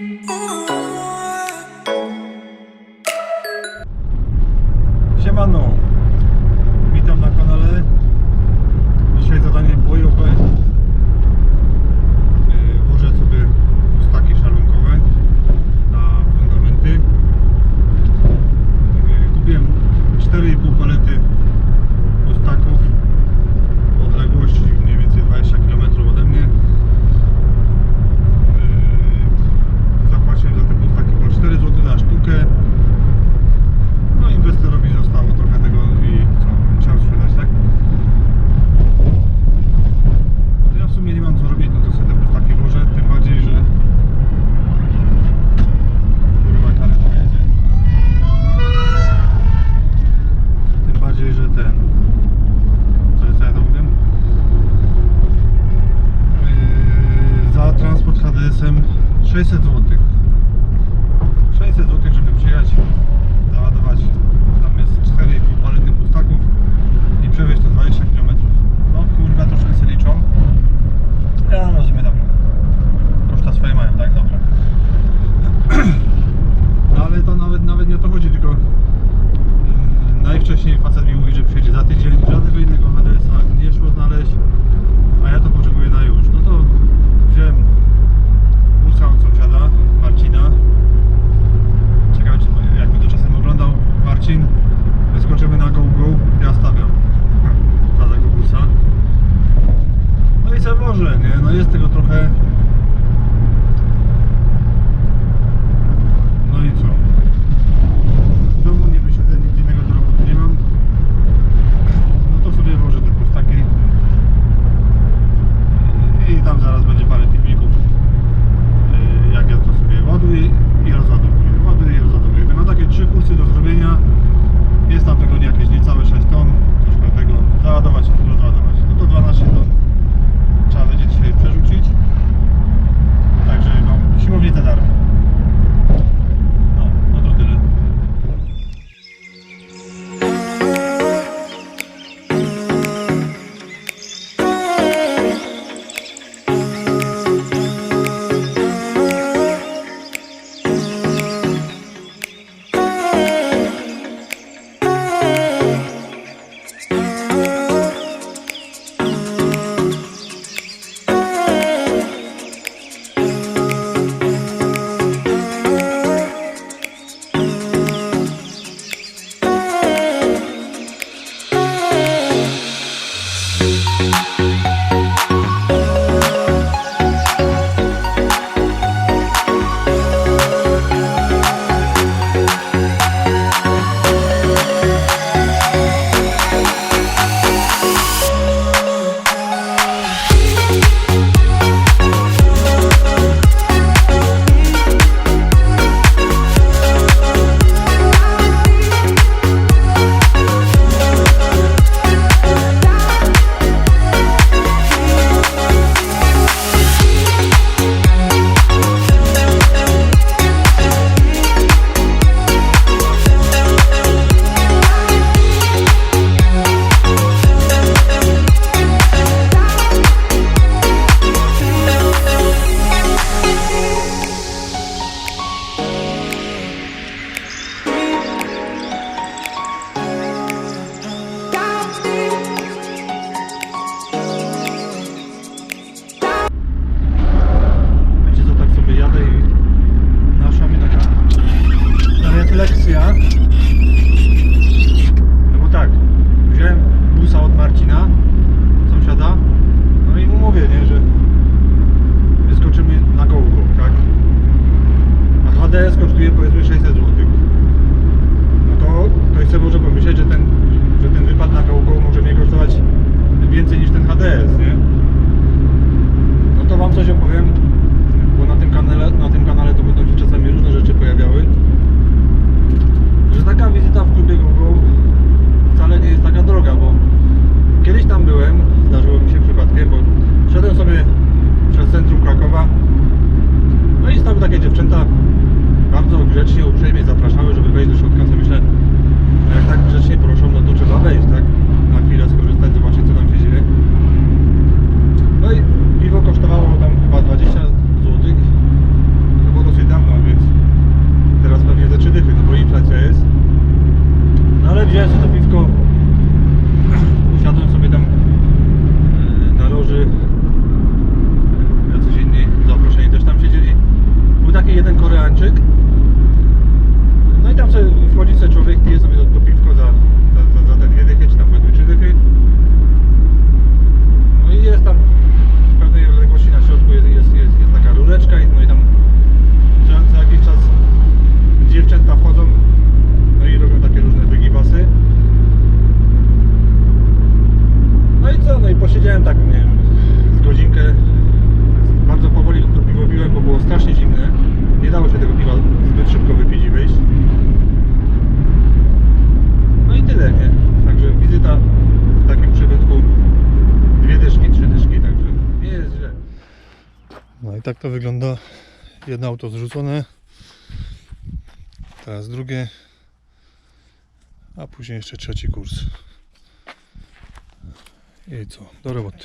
Ooh. najwcześniej facet mi mówi, że przyjedzie za tydzień, żadnego innego HDS-a nie szło znaleźć, a ja to potrzebuję na już. No to wziąłem busa od sąsiada, Marcina. Ciekawe, czy, jak mi to czasem oglądał Marcin. byłem, zdarzyło mi się przypadkiem, bo szedłem sobie przez centrum Krakowa no i stały takie dziewczęta bardzo grzecznie, uprzejmie zapraszały, żeby wejść do środka, co myślę, jak tak grzecznie proszą, no to trzeba wejść, tak? Tak to wygląda. Jedno auto zrzucone. Teraz drugie. A później jeszcze trzeci kurs. I co? Do roboty.